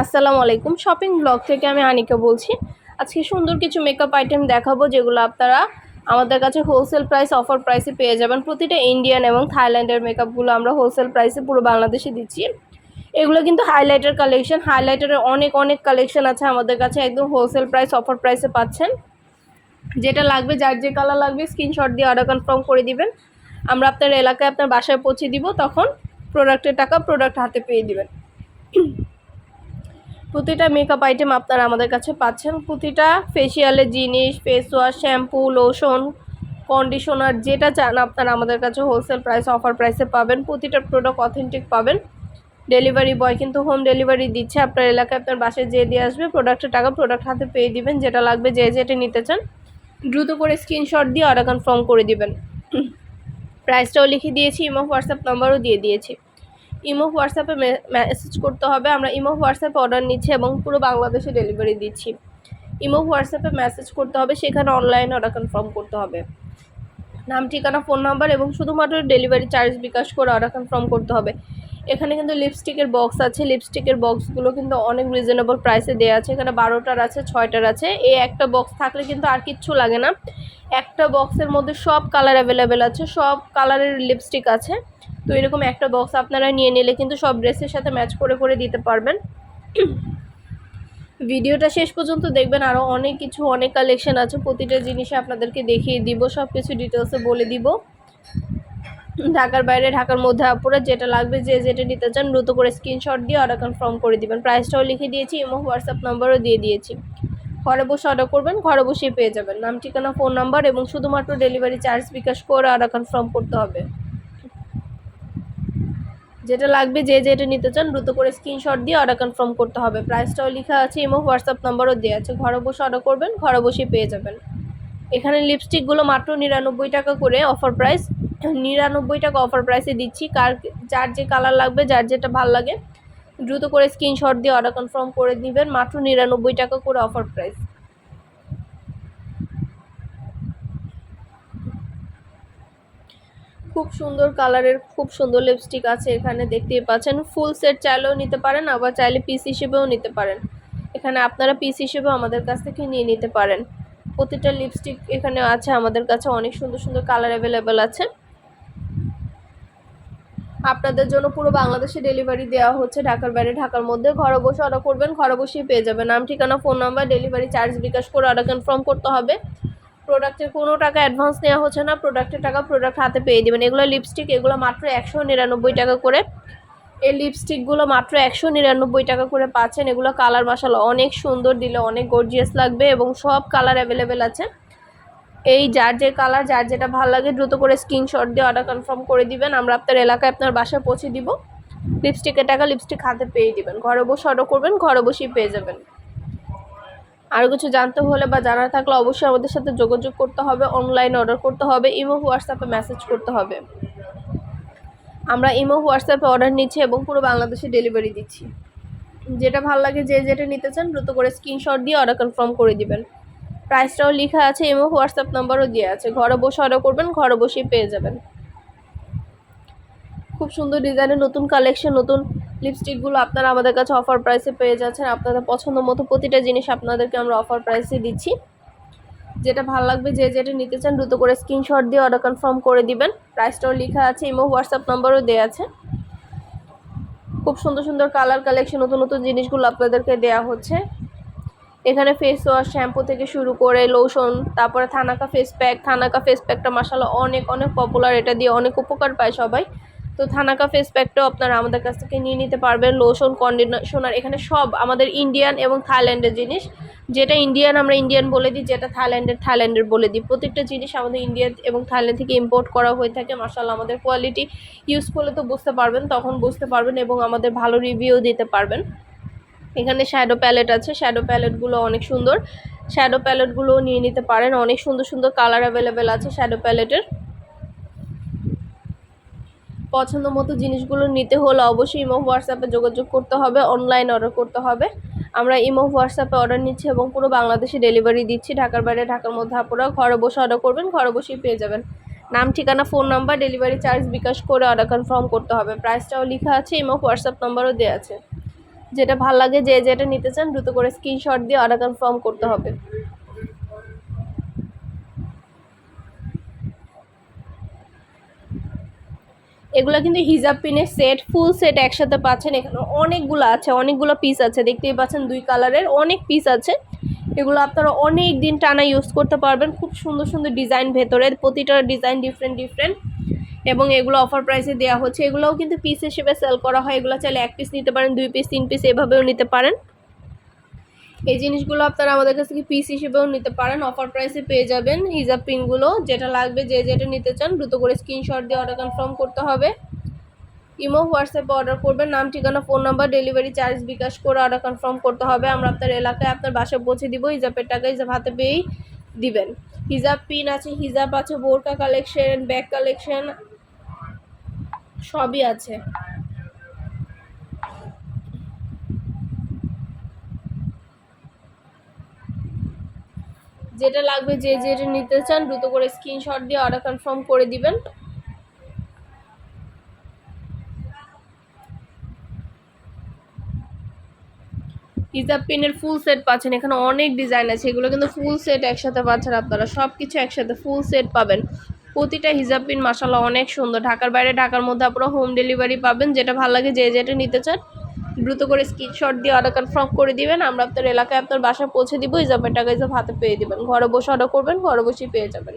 আসসালামু আলাইকুম। Shopping blog থেকে আমি আনিকা বলছি। আজকে সুন্দর কিছু মেকআপ আইটেম দেখাবো যেগুলো আপনারা আমাদের কাছে হোলসেল প্রাইস অফার প্রাইসে পেয়ে যাবেন। প্রতিটা ইন্ডিয়ান এবং থাইল্যান্ডের মেকআপগুলো আমরা হোলসেল প্রাইসে পুরো বাংলাদেশে দিচ্ছি। এগুলো কিন্তু হাইলাইটার কালেকশন হাইলাইটারের অনেক অনেক কালেকশন আছে আমাদের কাছে। একদম হোলসেল প্রাইস অফার প্রাইসে পাচ্ছেন। যেটা লাগবে, যার যে কালার লাগবে স্ক্রিনশট দিয়ে অর্ডার কনফার্ম করে দিবেন। আমরা আপনার এলাকায় আপনার বাসায় পৌঁছে দিব, তখন প্রোডাক্টের টাকা প্রোডাক্ট হাতে পেয়ে দিবেন। প্রতিটা মেকআপ আইটেম আপনারা আমাদের কাছে পাচ্ছেন। প্রতিটা ফেসিয়ালের জিনিস face wash shampoo lotion conditioner যেটা চান আপনারা আমাদের কাছে হোলসেল প্রাইস অফার প্রাইসে পাবেন। প্রতিটা প্রোডাক্ট অথেন্টিক পাবেন। ডেলিভারি বয় কিন্তু হোম ডেলিভারি দিচ্ছে। আপনার এলাকায় আপনার বাসায় যেয়ে দিয়ে আসবে প্রোডাক্টের টাকা প্রোডাক্ট হাতে পেয়ে দিবেন। যেটা লাগবে যে যেটা নিতে চান, দ্রুত করে স্ক্রিনশট দিয়ে অর্ডার কনফার্ম করে দিবেন। প্রাইসটাও লিখে দিয়েছি ইমো হোয়াটসঅ্যাপ নাম্বারও দিয়ে দিয়েছি। ইমো হোয়াটসঅ্যাপে মেসেজ করতে হবে। আমরা ইমো হোয়াটসঅ্যাপে অর্ডার নিচ্ছি এবং পুরো বাংলাদেশে ডেলিভারি দিচ্ছি। ইমো হোয়াটসঅ্যাপে মেসেজ করতে হবে, সেখানে অনলাইনে অর্ডার কনফার্ম করতে হবে। নাম, ঠিকানা ফোন নাম্বার এবং শুধুমাত্র ডেলিভারি চার্জ বিকাশ করে অর্ডার কনফার্ম করতে হবে। এখানে কিন্তু লিপস্টিকের বক্স আছে। লিপস্টিকের বক্সগুলো কিন্তু অনেক রিজনেবল প্রাইসে দেওয়া আছে। এখানে বারোটার আছে, ছয়টার আছে। এই একটা বক্স থাকলে কিন্তু আর কিচ্ছু লাগে না। একটা বক্সের মধ্যে সব কালার অ্যাভেলেবেল আছে। সব কালারের লিপস্টিক আছে। তো এরকম একটা বক্স আপনারা নিয়ে নিলে কিন্তু সব ড্রেসের সাথে ম্যাচ করে করে দিতে পারবেন। ভিডিওটা শেষ পর্যন্ত দেখবেন আরও অনেক কিছু, অনেক কালেকশন আছে। প্রতিটা জিনিসে আপনাদেরকে দেখিয়ে দিব সব কিছু ডিটেলসে বলে দিব। ঢাকার বাইরে, ঢাকার মধ্যে আপুরা যেটা লাগবে, যে যেটা নিতে চান, দ্রুত করে স্ক্রিনশট দিয়ে অর্ডার কনফার্ম করে দিবেন। প্রাইসটাও লিখে দিয়েছি, এবং হোয়াটসঅ্যাপ নাম্বারও দিয়ে দিয়েছি। ঘরে বসে অর্ডার করবেন, ঘরে বসেই পেয়ে যাবেন। নাম, ঠিকানা ফোন নাম্বার এবং শুধুমাত্র ডেলিভারি চার্জ বিকাশ করে অর্ডার কনফার্ম করতে হবে। যেটা লাগবে যে যেটা নিতে চান দ্রুত করে স্ক্রিনশট দিয়ে অর্ডার কনফার্ম করতে হবে। প্রাইসটাও লেখা আছে এবং হোয়াটসঅ্যাপ নাম্বারও দেওয়া আছে। ঘরে বসে অর্ডার করবেন, ঘরে বসেই পেয়ে যাবেন। এখানে লিপস্টিকগুলো মাত্র নিরানব্বই টাকা করে অফার প্রাইস নিরানব্বই টাকা অফার প্রাইসে দিচ্ছি। কার যার যে কালার লাগবে, যার যেটা ভালো লাগে, দ্রুত করে স্ক্রিনশট দিয়ে অর্ডার কনফার্ম করে দিবেন। মাত্র নিরানব্বই টাকা করে অফার প্রাইস খুব সুন্দর কালারের, খুব সুন্দর লিপস্টিক আছে এখানে, দেখতেই পাচ্ছেন। ফুল সেট চাইলেও নিতে পারেন, আবার চাইলে পিস হিসেবেও নিতে পারেন। এখানে আপনারা পিস হিসেবেও আমাদের কাছ থেকে নিয়ে নিতে পারেন। প্রতিটা লিপস্টিক এখানে আছে, আমাদের কাছে অনেক সুন্দর সুন্দর কালার অ্যাভেলেবেল আছে। আপনাদের জন্য পুরো বাংলাদেশে ডেলিভারি দেওয়া হচ্ছে, ঢাকার বাইরে, ঢাকার মধ্যে। ঘরে বসে অর্ডার করবেন, ঘরে বসেই পেয়ে যাবেন। নাম, ঠিকানা phone number delivery charge bKash করে অর্ডার কনফার্ম করতে হবে। প্রোডাক্টের কোনো টাকা অ্যাডভান্স নেওয়া হচ্ছে না। প্রোডাক্টের টাকা প্রোডাক্ট হাতে পেয়ে দেবেন। এগুলো লিপস্টিক এগুলো মাত্র একশো নিরানব্বই টাকা করে। এই লিপস্টিকগুলো মাত্র একশো নিরানব্বই টাকা করে পাচ্ছেন। এগুলো কালার মশালা অনেক সুন্দর, দিলে অনেক গর্জিয়াস লাগবে এবং সব কালার অ্যাভেলেবেল আছে। এই যার যে কালার যার যেটা ভালো লাগে দ্রুত করে স্ক্রিনশট দিয়ে অর্ডার কনফার্ম করে দিবেন। আমরা আপনার এলাকায় আপনার বাসায় পৌঁছে দিব। লিপস্টিকের টাকা লিপস্টিক হাতে পেয়ে দিবেন। ঘরে বসে অর্ডার করবেন, ঘরে বসেই পেয়ে যাবেন। আরও কিছু জানতে হলে বা জানার থাকলে অবশ্যই আমাদের সাথে যোগাযোগ করতে হবে অনলাইনে অর্ডার করতে হবে ইমো হোয়াটসঅ্যাপে মেসেজ করতে হবে। আমরা ইমো হোয়াটসঅ্যাপে অর্ডার নিচ্ছি এবং পুরো বাংলাদেশে ডেলিভারি দিচ্ছি। যেটা ভালো লাগে যে যেটা নিতে চান, দ্রুত করে স্ক্রিনশট দিয়ে অর্ডার কনফার্ম করে দিবেন। প্রাইসটাও লেখা আছে ইমো হোয়াটসঅ্যাপ নাম্বারও দেওয়া আছে। ঘরে বসে অর্ডার করবেন, ঘরে বসেই পেয়ে যাবেন। খুব সুন্দর ডিজাইনের নতুন কালেকশন নতুন লিপস্টিকগুলো আপনারা আমাদের কাছে অফার প্রাইসে পেয়ে যাচ্ছেন। আপনাদের পছন্দ মতো প্রতিটা জিনিস আপনাদেরকে আমরা অফার প্রাইসে দিচ্ছি। যেটা ভালো লাগবে, যে যেটা নিতে চান দ্রুত করে স্ক্রিনশট দিয়ে অর্ডার কনফার্ম করে দিবেন। প্রাইসটাও লেখা আছে ইমো হোয়াটসঅ্যাপ নাম্বারও দেওয়া আছে। খুব সুন্দর সুন্দর কালার কালেকশন নতুন নতুন জিনিসগুলো আপনাদেরকে দেওয়া হচ্ছে। এখানে ফেস ওয়াশ শ্যাম্পু থেকে শুরু করে লোশন তারপরে thanaka face pack thanaka face প্যাকটা মশালা অনেক অনেক পপুলার এটা দিয়ে অনেক উপকার পায় সবাই। তো থানাকা ফেস প্যাকটাও আপনারা আমাদের কাছ থেকে নিয়ে নিতে পারবেন লোশন কন্ডিশনার এখানে সব আমাদের ইন্ডিয়ান এবং থাইল্যান্ডের জিনিস। যেটা ইন্ডিয়ান আমরা ইন্ডিয়ান বলে দিই, যেটা থাইল্যান্ডের থাইল্যান্ডের বলে দিই। প্রত্যেকটা জিনিস আমাদের ইন্ডিয়া এবং থাইল্যান্ড থেকে ইম্পোর্ট করা হয়ে থাকে। মাসাল্লাহ আমাদের কোয়ালিটি ইউজ করলে তো বুঝতে পারবেন, তখন বুঝতে পারবেন এবং আমাদের ভালো রিভিউ দিতে পারবেন। এখানে শ্যাডো প্যালেট আছে শ্যাডো প্যালেটগুলো অনেক সুন্দর। শ্যাডো প্যালেটগুলোও নিয়ে নিতে পারেন, অনেক সুন্দর সুন্দর কালার অ্যাভেলেবেল আছে শ্যাডো প্যালেটের পছন্দ মতো জিনিসগুলো নিতে হলে অবশ্যই ইমো হোয়াটসঅ্যাপে যোগাযোগ করতে হবে অনলাইন অর্ডার করতে হবে। আমরা ইমো হোয়াটসঅ্যাপে অর্ডার নিচ্ছি এবং পুরো বাংলাদেশে ডেলিভারি দিচ্ছি। ঢাকার বাইরে, ঢাকার মধ্যে আপনারা ঘরে বসে অর্ডার করবেন, ঘরে বসেই পেয়ে যাবেন। নাম, ঠিকানা phone number delivery charge bKash করে অর্ডার কনফার্ম করতে হবে। প্রাইসটাও লেখা আছে ইমো হোয়াটসঅ্যাপ নাম্বারও দেওয়া আছে। যেটা ভালো লাগে, যে যেটা নিতে চান, দ্রুত করে স্ক্রিনশট দিয়ে অর্ডার কনফার্ম করতে হবে। এগুলো কিন্তু হিজাব পিনের সেট ফুল সেট একসাথে পাচ্ছেন এখানে অনেকগুলো আছে, অনেকগুলো পিস আছে। দেখতেই পাচ্ছেন দুই কালারের অনেক পিস আছে। এগুলো আপনারা অনেক দিন টানা ইউজ করতে পারবেন। খুব সুন্দর সুন্দর ডিজাইন ভেতরে, প্রতিটা ডিজাইন ডিফারেন্ট ডিফারেন্ট এবং এগুলো অফার প্রাইসে দেওয়া হচ্ছে। এগুলোও কিন্তু পিস হিসেবে সেল করা হয়। এগুলো চাইলে এক পিস নিতে পারেন, দুই পিস তিন পিস এভাবেও নিতে পারেন। এই জিনিসগুলো আপনারা আমাদের কাছ থেকে পিস হিসেবেও নিতে পারেন। অফার প্রাইসে পেয়ে যাবেন হিজাব পিনগুলো। যেটা লাগবে, যে যেটা নিতে চান, দ্রুত করে স্ক্রিনশট দিয়ে অর্ডার কনফার্ম করতে হবে। ইমো হোয়াটসঅ্যাপে অর্ডার করবেন। নাম, ঠিকানা phone number delivery charge bKash করে অর্ডার কনফার্ম করতে হবে। আমরা আপনার এলাকায় আপনার বাসায় পৌঁছে দিব। হিজাবের টাকা হিজাব হাতে পেয়েই দিবেন। হিজাব পিন আছে, হিজাব আছে বোরকা কালেকশন ব্যাগ কালেকশন সবই আছে। যেটা লাগবে যে যেটা নিতে চান, দ্রুত করে স্ক্রিনশট দিয়ে অর্ডার কনফার্ম করে দিবেন। হিজাব পিনের ফুল সেট পাচ্ছেন, এখানে অনেক ডিজাইন আছে, এগুলো কিন্তু ফুল সেট একসাথে পাচ্ছেন আপনারা সব কিছু একসাথে ফুল সেট পাবেন। প্রতিটা হিজাব পিন মাসাল্লাহ অনেক সুন্দর। ঢাকার বাইরে, ঢাকার মধ্যে আপনারা হোম ডেলিভারি পাবেন, যেটা ভালো লাগে যে যেটা নিতে চান। দ্রুত করে স্ক্রিনশট দিয়ে অর্ডার কনফার্ম করে দিবেন। আমরা আপনার এলাকায় আপনার বাসায় পৌঁছে দিব, এই টাকা হিসাব হাতে পেয়ে দিবেন। ঘরে বসে অর্ডার করবেন, ঘরে বসেই পেয়ে যাবেন।